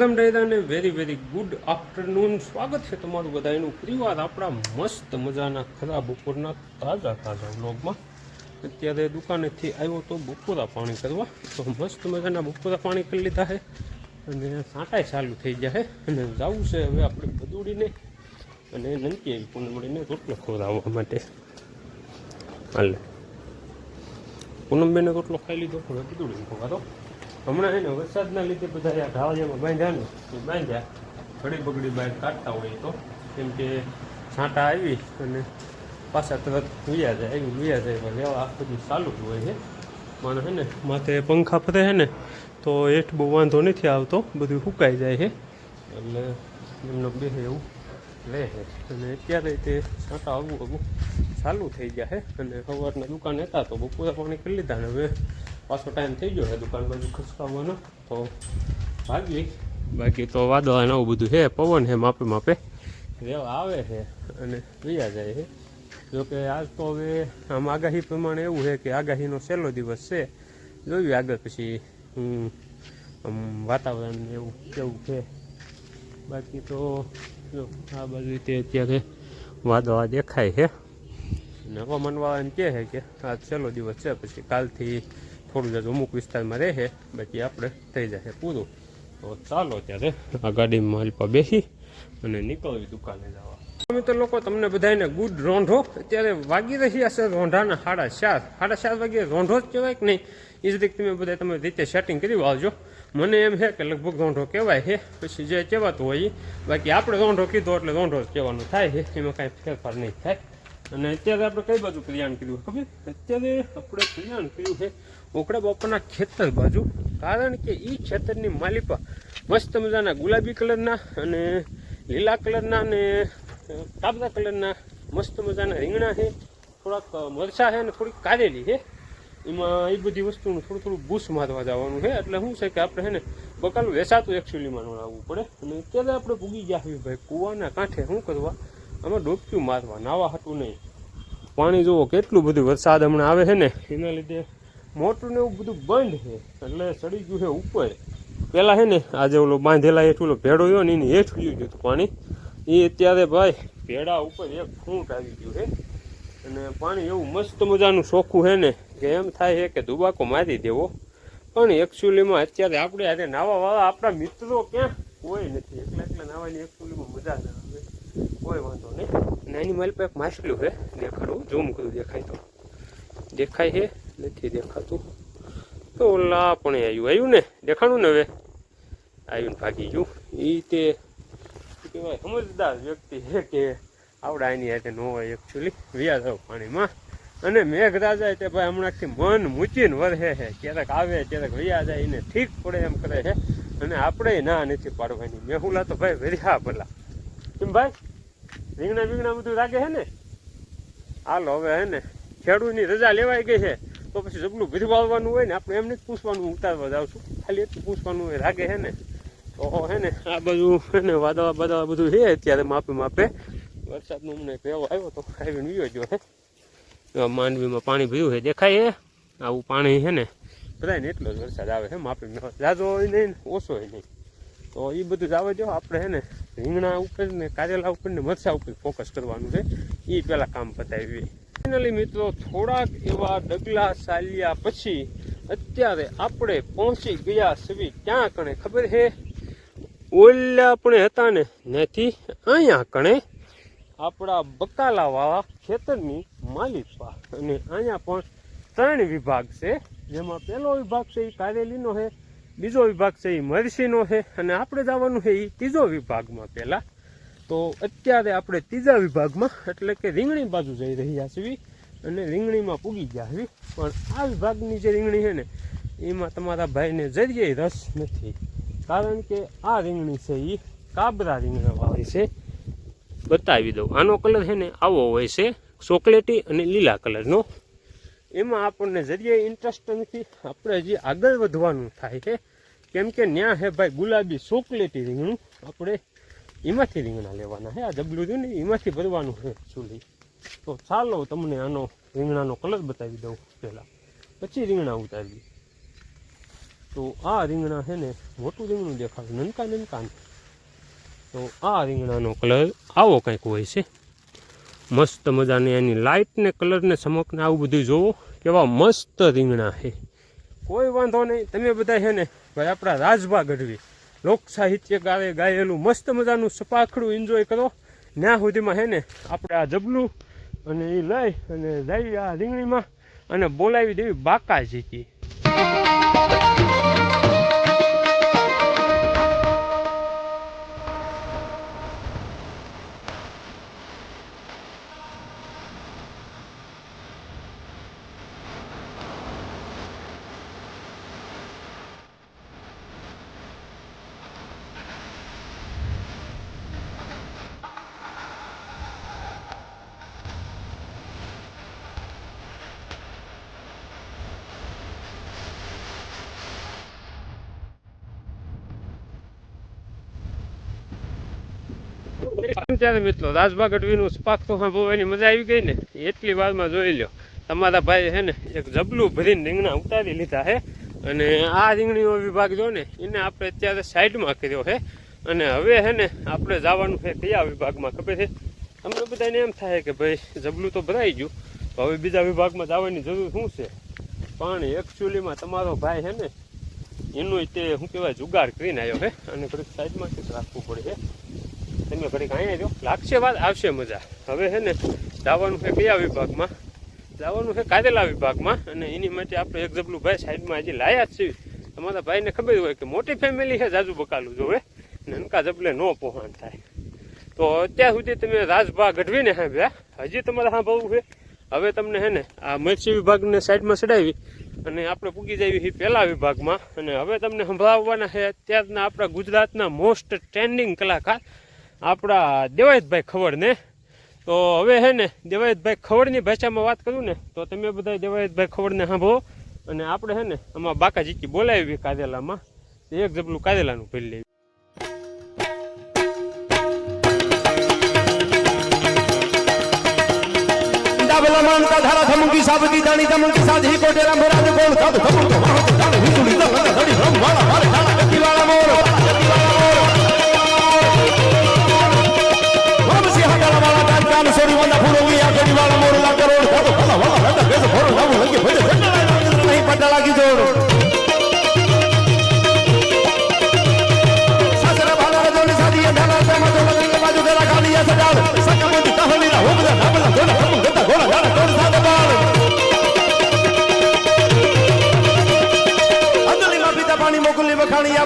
Welcome ડાયરાને very very good afternoon સ્વાગત છે તમારું બધાનું પરિવાર આપણા મસ્ત મજાના ખરા બપોરના તાજા તાજા વ્લોગમાં. અત્યારે દુકાનેથી આવ્યો તો બપોરા પાણી કરવા. તો મસ્ત મજાના બપોરા પાણી કરી લીધા છે. અને સાંટાય ચાલુ થઈ ગયા છે. અને જવું છે હવે આપણે બદુડીને અને નંકી એવી પૂનમડીને રોટલો ખવડાવવા માટે. હાલે. પૂનમબેને રોટલો ખાઈ લીધો હવે બદુડીને ખવડાવો. હમણાં છે ને વરસાદના લીધે બધા આ ઢાળિયામાં બાંધ્યા ને બાંધ્યા. ઘડી બગડી બહાર કાઢતા હોય તો. કેમ કે છાંટા આવી અને પાછા તરત વિયા જાય, આવી વિયા જાય, પણ લેવા આ બધું ચાલુ જ હોય છે. પણ છે ને, માથે પંખા ફરે છે ને, તો હેઠ બહુ વાંધો નથી આવતો, બધું સુકાઈ જાય છે. એટલે એમનો બે એવું લે છે. અને અત્યારે તે છાંટા આવવું આવવું ચાલુ થઈ ગયા છે. અને સવારના દુકાન હતા તો બપોરે પાણી કરી લીધા ને હવે પાછો ટાઈમ થઈ ગયો છે દુકાન બાજુ ખસકાવવાનો. તો ભાગી બાકી તો વાદળા ને આવું બધું છે પવન છે માપે માપે. રેવા આવે છે અને રહ્યા જાય છે. જોકે આજ તો હવે આમ આગાહી પ્રમાણે એવું છે કે આગાહીનો છેલ્લો દિવસ છે. જોયું આગળ પછી હું આમ વાતાવરણ એવું કેવું છે. બાકી તો જો આ બાજુ રીતે અત્યારે વાદળા દેખાય છે. અને હવામાનવાળાને કહે છે કે આ છેલ્લો દિવસ છે પછી કાલથી થોડું જ અમુક વિસ્તારમાં રહે બાકી આપણે થઈ જશે પૂરું. તો ચાલો ત્યારે આ ગાડીમાં મારી પર બેસી અને નીકળવી દુકાને જવા. મિત્રો લોકો, તમને બધાને ગુડ રોંઢો. અત્યારે વાગી રહ્યા છે રોંઢાના સાડા ચાર. સાડા ચાર વાગે રોંઢો જ કહેવાય કે નહીં? એ જ રીતે તમે બધા તમે રીતે સેટિંગ કરી આવજો મને એમ છે કે લગભગ રોંઢો કહેવાય છે, પછી જે કહેવાતું હોય એ બાકી આપણે રોંઢો કીધો એટલે રોંઢો જ કહેવાનું થાય છે, એમાં કાંઈ ફેરફાર નહીં થાય. અને અત્યારે આપણે કઈ બાજુ કલ્યાણ કર્યું ખબર? અત્યારે આપણે કલ્યાણ કર્યું છે ઓકડા બાપાના ખેતર બાજુ. કારણ કે એ ખેતરની માલિપા મસ્ત મજાના ગુલાબી કલરના અને લીલા કલરના અને કાબરા કલરના મસ્ત મજાના રીંગણા છે. થોડાક મરચા છે અને થોડીક કારેલી છે. એમાં એ બધી વસ્તુનું થોડું થોડું બૂસ મારવા જવાનું છે. એટલે શું છે કે આપણે છે ને બકાલું વેસાતું એકચ્યુઅલીમાં આવવું પડે. અને અત્યારે આપણે ભૂગી ગયા છીએ ભાઈ, કૂવાના કાંઠે શું કરવા? આમાં ડોબક્યું મારવા, નાવા હતું નહીં. પાણી જુઓ કેટલું બધું વરસાદ હમણાં આવે છે ને, એના લીધે મોટું ને એવું બધું બંધ છે. એટલે ચડી ગયું છે ઉપર. પહેલાં છે ને, આજે ઓલો બાંધેલા હેઠ ઓલો ભેડો રહ્યો ને એને હેઠ ગયું હતું પાણી. એ અત્યારે ભાઈ ભેડા ઉપર એક ફૂંટ આવી ગયું છે. અને પાણી એવું મસ્ત મજાનું ચોખ્ખું છે ને, કે એમ થાય છે કે દુબાકો મારી દેવો. પણ એકચ્યુઅલીમાં અત્યારે આપણે આજે નાવા વાળા આપણા મિત્રો ક્યાં કોઈ નથી. એકલા એકલા નાવાની એકચ્યુઅલીમાં મજા ના આવે. કોઈ વાંધો નહીં. અને એની મારી પાસે માછલું છે, દેખાડું. ઝૂમ કરું, દેખાય તો. દેખાય છે. નથી દેખાતું. તો ઓલા પણ આવ્યું આવ્યું ને? દેખાણું ને હવે? આવ્યું ને ભાગી ગયું. એ તે કહેવાય સમજદાર વ્યક્તિ છે કે આવડા એની હાથે ન હોય એકચ્યુઅલી વ્યા આવ પાણીમાં. અને મેઘરાજા તે ભાઈ હમણાંથી મન મૂચીને વરસે છે. ક્યારેક આવે, ક્યારેક વ્યા જાય, એને ઠીક પડે એમ કરે છે. અને આપણે ના નથી પાડવાની. મેહુલા તો ભાઈ વેર્યા ભલા. કેમ ભાઈ? રીંગણા બીંગણા બધું લાગે છે ને? હાલો હવે હે ને, ખેડૂતની રજા લેવાઈ ગઈ છે. તો પછી જબલું આવવાનું હોય ને, આપણે એમને પૂછવાનું ઉતારવા જાવ છું. ખાલી એટલું પૂછવાનું હોય લાગે હે ને? તો હે ને? આ બધું હે ને, વાદળા બાદળા બધું છે અત્યારે માપે માપે. વરસાદનો અમને એક એવો આવ્યો તો આવીને વિયો ગયો, હે? માંડવીમાં પાણી ભર્યું છે, દેખાય હે આવું પાણી છે ને? બધાને એટલો જ વરસાદ આવે છે, માપે જાજો હોય નહીં ઓછો હોય નહીં. તો એ બધું જ આવે જો આપણે હે ને, રીંગણા ઉપર ને, કારેલા ઉપર ને, મરચા ઉપર ફોકસ કરવાનું છે. એ પહેલાં કામ પતાવી ફાઇનલી મિત્રો, થોડાક એવા ડગલા ચાલ્યા પછી અત્યારે આપણે પહોંચી ગયા સવી ક્યાં કણે? ખબર છે ઓલા આપણે હતા ને નથી અહીંયા કણે આપણા બકાલાવાળા ખેતરની માલિકા અને અહીંયા પણ ત્રણ વિભાગ છે. જેમાં પહેલો વિભાગ છે એ કારેલીનો છે, બીજો વિભાગ છે એ મરસીનો છે, અને આપણે જવાનું છે એ ત્રીજો વિભાગમાં પહેલાં. તો અત્યારે આપણે ત્રીજા વિભાગમાં, એટલે કે રીંગણી બાજુ જઈ રહ્યા છીએ અને રીંગણીમાં પૂગી ગયા છીએ. પણ આ વિભાગની જે રીંગણી છે ને, એમાં તમારા ભાઈને જરીએ રસ નથી. કારણ કે આ રીંગણી છે એ કાબરા રીંગણાવાળી છે. બતાવી દઉં. આનો કલર છે ને આવો હોય છે, ચોકલેટી અને લીલા કલરનો. એમાં આપણને જરીએ ઇન્ટરેસ્ટ નથી. આપણે હજી આગળ વધવાનું થાય છે. કેમ કે ન્યા હે ભાઈ ગુલાબી ચોકલેટી રીંગણું. આપણે એમાંથી રીંગણા લેવાના છે. આ જબલું રહ્યું ને, એમાંથી ભરવાનું છે ચૂલી. તો ચાલો તમને આનો રીંગણાનો કલર બતાવી દઉં પહેલાં. પછી રીંગણા ઉતારવી તો આ રીંગણા છે ને, મોટું રીંગણું દેખાડું નનકા નનકા તો આ રીંગણાનો કલર આવો કંઈક હોય છે. મસ્ત મજાની એની લાઇટને ને ચમકને આવું બધું જોવો. કેવા મસ્ત રીંગણા છે. કોઈ વાંધો નહીં. તમે બધા છે ને, ભાઈ આપણા રાજભા ગઢવી લોક સાહિત્ય ગાવે ગાયેલું મસ્ત મજાનું સપાખડું એન્જોય કરો. ત્યાં સુધીમાં હે ને આપણે આ જબલું અને એ લઈ અને જઈ આ રીંગણીમાં અને બોલાવી દેવી બાકાજીથી. ત્યારે મિત્રો રાજભા ગઢવીનું પાક તો સાંભળવાની મજા આવી ગઈ ને? એટલી વારમાં જોઈ લ્યો. તમારા ભાઈ છે ને, એક જબલું ભરીને રીંગણા ઉતારી લીધા છે. અને આ રીંગણીનો વિભાગ જો ને, એને આપણે અત્યારે સાઈડમાં કર્યો છે. અને હવે છે ને, આપણે જવાનું છે કયા વિભાગમાં, ખબર છે? અમને બધાને એમ થાય કે ભાઈ, જબલું તો ભરાઈ ગયું. હવે બીજા વિભાગમાં જવાની જરૂર શું છે? પણ એકચ્યુઅલીમાં તમારો ભાઈ છે ને, એનું તે શું કહેવાય, જુગાડ કરીને આવ્યો છે. અને ઘડીક સાઈડમાં કંઈક રાખવું પડે છે. તમે ઘડીક અહીંયા જો. લાગશે વાત, આવશે મજા. હવે છે ને લાવવાનું છે કયા વિભાગમાં? લાવવાનું છે કાદેલા વિભાગમાં. અને એની માટે આપણે એક જબલું ભાઈ સાઈડમાં હજી લાયા જ છીએ. તમારા ભાઈને ખબર હોય કે મોટી ફેમિલી છે જાજુ બકાલું, જોવે? નનકા જબલે ન પહોંચ થાય. તો અત્યાર સુધી તમે રાજભા ગઢવીને હા ભ્યા હજી તમારે હા સાંભળવું છે. હવે તમને છે ને, આ મત્સ્ય વિભાગને સાઈડમાં ચડાવી અને આપણે પૂગી જઈએ છીએ પહેલા વિભાગમાં. અને હવે તમને સંભળાવવાના છે અત્યારના આપણા ગુજરાતના મોસ્ટ ટ્રેન્ડિંગ કલાકાર આપણા દેવાયતભાઈ ખવડ ને તો હવે હે ને, દેવાયતભાઈ ખવડની ભાષામાં વાત કરું ને, તો તમે બધા દેવાયતભાઈ ખવડને સાંભળો. અને આપણે હે ને, આમાં બાકાજીકી બોલાવી કાદેલામાં. એક જબલું કાદેલાનું ભરી લેવી સાધી કોટેરા મેરા કોણ સાબ ધમકો? મારો જાણે વિતુલી દહન ધડી બ્રહ્માળા મારે ધારા કીવાળા મોર.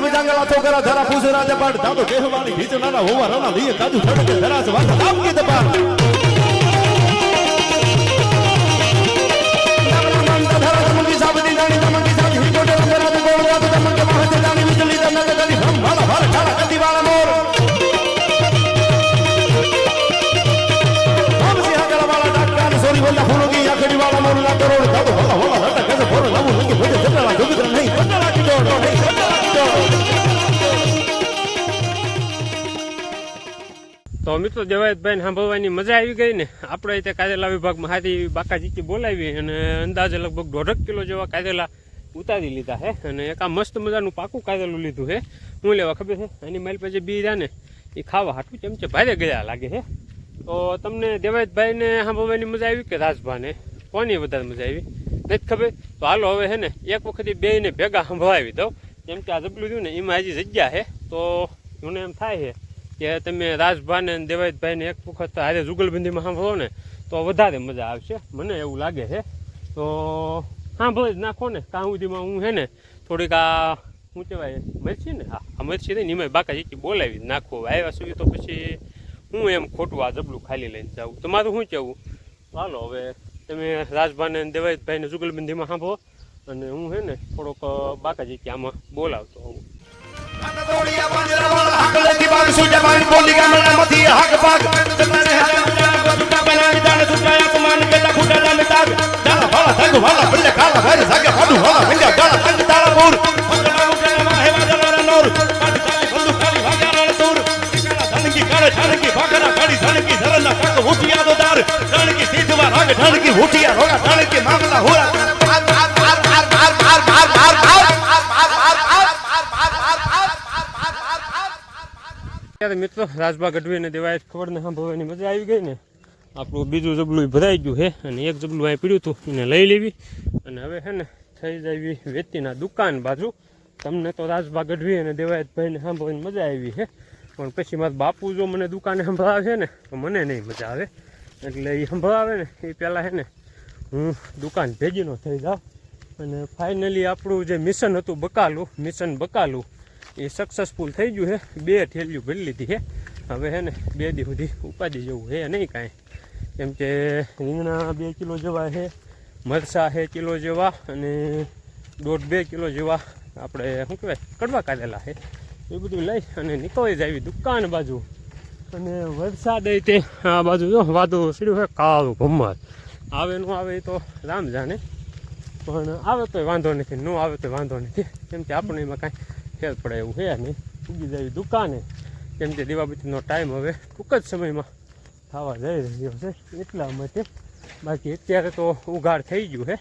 આબ જાંગલા તો કરા ધરા પૂછ રાજા પાડ ધાતો કહેવાની ભીચ નાના હોવા રાના લીએ કાજુ છડકે ધરાસ વાત નામ કી દબાણ. મિત્રો દેવાયતભાઈને સાંભળવાની મજા આવી ગઈ ને. આપણે તે કારેલા વિભાગમાં હાથી બાકાજીથી બોલાવી અને અંદાજે લગભગ દોઢક કિલો જેવા કાયદેલા ઉતારી લીધા હે. અને એક આ મસ્ત મજાનું પાકું કાયદેલું લીધું છે હું લેવા ખબર છે? એની મારી પાસે બી રહ્યા ને, એ ખાવા હાટું ચમચે ભારે ગયા લાગે હે. તો તમને દેવાયતભાઈને સાંભળવાની મજા આવી કે રાજભાને? કોની વધારે મજા આવી? નથી ખબર? તો હાલો હવે હે ને, એક વખત એ બેયને ભેગા સંભળાવી દઉં. કેમ કે આ જબલું થયું ને, એમાં હજી જગ્યા છે તો મને એમ થાય છે કે તમે રાજભાને અને દેવાયતભાઈને એક વખત હારે જુગલબંધીમાં સાંભળો ને, તો વધારે મજા આવશે. મને એવું લાગે છે. તો સાંભળી જ નાખો ને, કાં સુધીમાં હું છે ને, થોડીક આ, શું કહેવાય, મરચી ને? હા, આ મરચી નહીં નિમાય બાકા જીકી બોલાવી નાખો. આવ્યા સુધી તો પછી હું એમ ખોટું આ જબલું ખાલી લઈને જાઉં. તમારું શું કહેવું? ચાલો હવે તમે રાજભાને અને દેવાયતભાઈને જુગલબંધીમાં સાંભળો અને હું છે ને, થોડોક બાકા જીકી આમાં બોલાવતો વાળા હાકલેથી બાગ સુજા બાગ બોલી ગામડા મથી હાક પાક તમારે ગોટા બનાવી દાણ સુજાયા કમાન કેતા ફૂટા દાન તાગ દાણા ભાળા તંગ વાળા બલ્લે કાલા ભાઈ સાગે ફાડું વાળા વિંજા ગાળા તંગ તાળા પૂર પંગડા ઉકેલા માં હેવા જલારા નોર કાઢી તાલી ત્યારે મિત્રો, રાજભા ગઢવીને દેવાય ખબરને સાંભળવાની મજા આવી ગઈ ને? આપણું બીજું જબલું ભરાઈ ગયું હે, અને એક જબલું અહીં પીડ્યું હતું, એને લઈ લેવી. અને હવે છે ને, થઈ જાય વેતીના દુકાન બાજુ. તમને તો રાજભા ગઢવી અને દેવાયતભાઈને સાંભળવાની મજા આવી હે. પણ પછી મારા બાપુ જો મને દુકાને સંભળાવે ને, તો મને નહીં મજા આવે. એટલે એ સંભળાવે ને એ પહેલાં છે ને, હું દુકાન ભેગીનો થઈ જાઉં. અને ફાઇનલી આપણું જે મિશન હતું બકાલું મિશન બકાલું. એ સક્સેસફુલ થઈ ગયું છે. બે થેલીઓ ભરી લીધી છે. હવે છે ને બે દી સુધી ઉપાડી જવું છે નહીં કાંઈ. કેમ કે રીંગણા બે કિલો જેવા છે મરસા છે કિલો જેવા અને દોઢ બે કિલો જેવા આપણે શું કહેવાય, કડવા કાઢેલા છે. એ બધું લઈ અને નીકળી જાય દુકાન બાજુ. અને વરસાદ આવી તે આ બાજુ જો વાદળું સીડ્યું છે, કાળું ભમર આવે ન આવે તો રામ જાણે. પણ આવે તો વાંધો નથી, ન આવે તો વાંધો નથી. કેમ કે આપણે એમાં કાંઈ ફેર પડે એવું છે નહીં. ઉગી જાય દુકાને. કેમ કે દીવાબત્તીનો ટાઈમ હવે ટૂંક જ સમયમાં થવા જઈ રહ્યો છે. એટલા માટે બાકી અત્યારે તો ઉઘાડ થઈ ગયું છે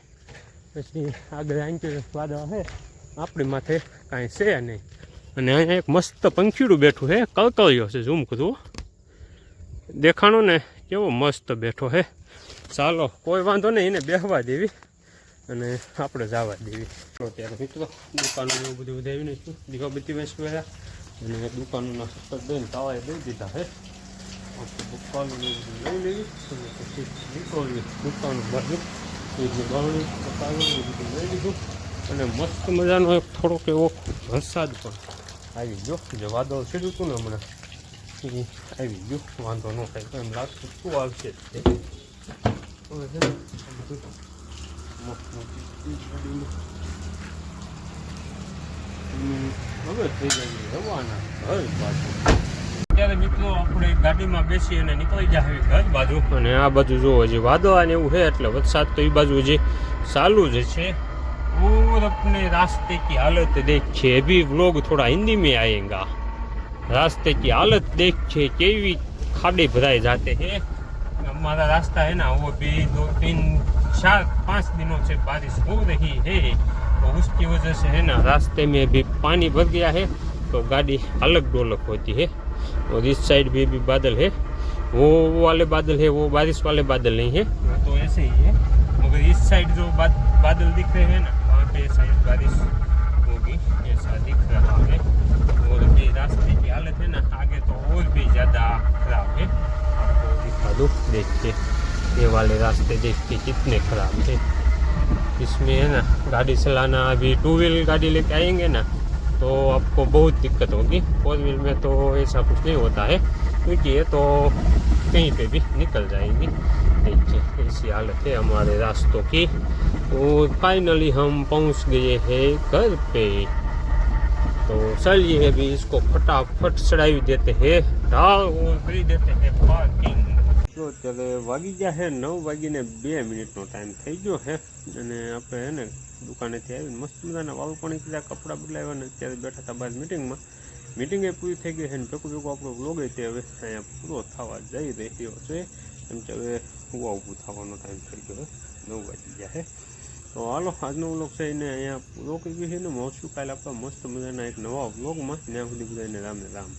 પછી આગળ આંચી વાદળ છે આપણી માથે કાંઈ છે નહીં. અને અહીંયા એક મસ્ત પંખીડું બેઠું છે કળકળિયો છે ઝૂમ કરું દેખાણો ને કેવો મસ્ત બેઠો છે ચાલો, કોઈ વાંધો નહીં, એને બેહવા દેવી. અને આપણે જવા દેવી. અત્યારે ત્યારે મિત્રો દુકાનોને બધું વધાવી નાખ્યું. દીવાબત્તી વેચવા અને દુકાનોના સત્તર દઈને તાવાએ દઈ દીધા હે. દુકાનોને બધું લઈ લેવી અને પછી નીકળવી લઈ લીધું. અને મસ્ત મજાનો એક થોડોક એવો વરસાદ પણ આવી ગયો. જે વાદળ છેડ્યું હતું ને હમણાં, એ આવી ગયો. વાંધો ન થાય, એમ લાગતું શું આવશે હવે થઈ જાય રવાના ઘર બાજુ અત્યારે મિત્રો આપણે ગાડીમાં બેસી અને નીકળી જાય ઘર બાજુ અને આ બાજુ જો હજી વાદળા ને એવું છે એટલે વરસાદ તો એ બાજુ હજી चालू જ છે और अपने रास्ते की हालत देखिए अभी व्लॉग थोड़ा हिंदी में आएगा रास्ते की हालत देखिए केवी खाड़े भराए जाते हैं हमारा रास्ता है ना वो भी दो तीन चार पाँच दिनों से बारिश हो रही है तो उसकी वजह से है ना रास्ते में भी पानी भर गया है तो गाड़ी अलग डोलक होती है और इस साइड भी भी बादल है वो वाले बादल है वो बारिश वाले बादल नहीं है वो तो ऐसे ही है मगर इस साइड जो बाद, बादल दिख रहे हैं ना वहाँ पे शायद बारिश होगी ऐसा दिख रहा है और ये रास्ते की हालत है ना आगे तो और भी ज़्यादा खराब है आपको दिखा दूँ देखिए ये वाले रास्ते देखते कितने ख़राब थे। इसमें है ना, गाड़ी चलाना, अभी टू व्हील गाड़ी लेके आएँगे ना तो आपको बहुत दिक्कत होगी। फोर व्हील में तो ऐसा कुछ नहीं होता है। क्योंकि ये तो कहीं पे भी निकल जाएँगी। देखिए, ऐसी हालत है हमारे रास्तों की। और फाइनली हम पहुँच गए हैं घर पे। तो चलिए अभी इसको फटाफट चढ़ाई देते हैं। ढाल और देते हैं पार्किंग જો અત્યારે વાગી ગયા છે નવ વાગીને બે મિનિટનો ટાઈમ થઈ ગયો છે અને આપણે હે ને દુકાનેથી આવીને મસ્ત મજાના વાવ પાણી કીધા કપડાં બદલાવ્યા ને અત્યારે બેઠા હતા બહાર મિટિંગમાં મિટિંગ એ પૂરી થઈ ગઈ છે ને ભેગું ભેગું આપણો વ્લોગ તે હવે અહીંયા પૂરો થવા જઈ રહ્યો છે. એમ કે હવે ઉવા ઊભું થવાનો ટાઈમ થઈ ગયો નવ વાગી ગયા છે તો હાલો, આજનો વ્લોગ છે એને અહીંયા પૂરો કરી છે ને. મળશું કાલે આપણા મસ્ત મજાના એક નવા વ્લોગમાં ત્યાં સુધી બધાને રામ રામ.